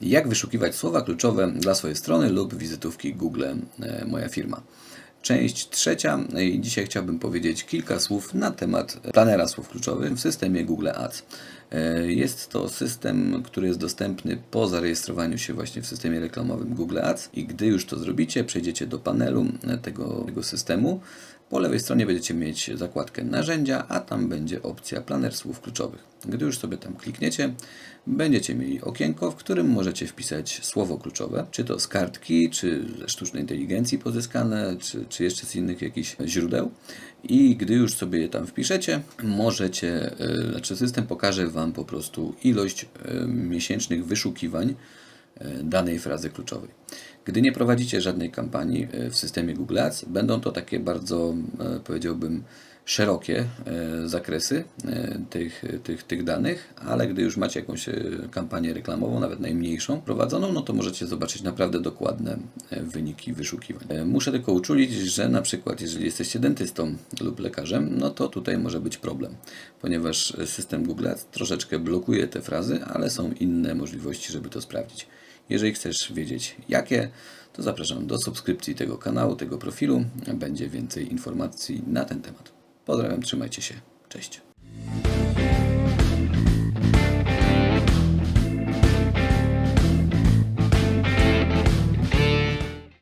Jak wyszukiwać słowa kluczowe dla swojej strony lub wizytówki Google e, Moja Firma. Część trzecia i dzisiaj chciałbym powiedzieć kilka słów na temat planera słów kluczowych w systemie Google Ads. E, Jest to system, który jest dostępny po zarejestrowaniu się właśnie w systemie reklamowym Google Ads i gdy już to zrobicie, przejdziecie do panelu e, tego, tego systemu. Po lewej stronie będziecie mieć zakładkę narzędzia, a tam będzie opcja planer słów kluczowych. Gdy już sobie tam klikniecie, będziecie mieli okienko, w którym możecie wpisać słowo kluczowe, czy to z kartki, czy ze sztucznej inteligencji pozyskane, czy, czy jeszcze z innych jakichś źródeł. I gdy już sobie je tam wpiszecie, możecie, yy, znaczy system pokaże Wam po prostu ilość yy, miesięcznych wyszukiwań e, danej frazy kluczowej. Gdy nie prowadzicie żadnej kampanii e, w systemie Google Ads, będą to takie bardzo, e, powiedziałbym, szerokie e, zakresy tych, tych, tych danych, ale gdy już macie jakąś kampanię reklamową, nawet najmniejszą prowadzoną, no to możecie zobaczyć naprawdę dokładne wyniki wyszukiwań. Muszę tylko uczulić, że na przykład jeżeli jesteście dentystą lub lekarzem, no to tutaj może być problem, ponieważ system Google Ads troszeczkę blokuje te frazy, ale są inne możliwości, żeby to sprawdzić. Jeżeli chcesz wiedzieć jakie, to zapraszam do subskrypcji tego kanału, tego profilu. Będzie więcej informacji na ten temat. Pozdrawiam, trzymajcie się. Cześć.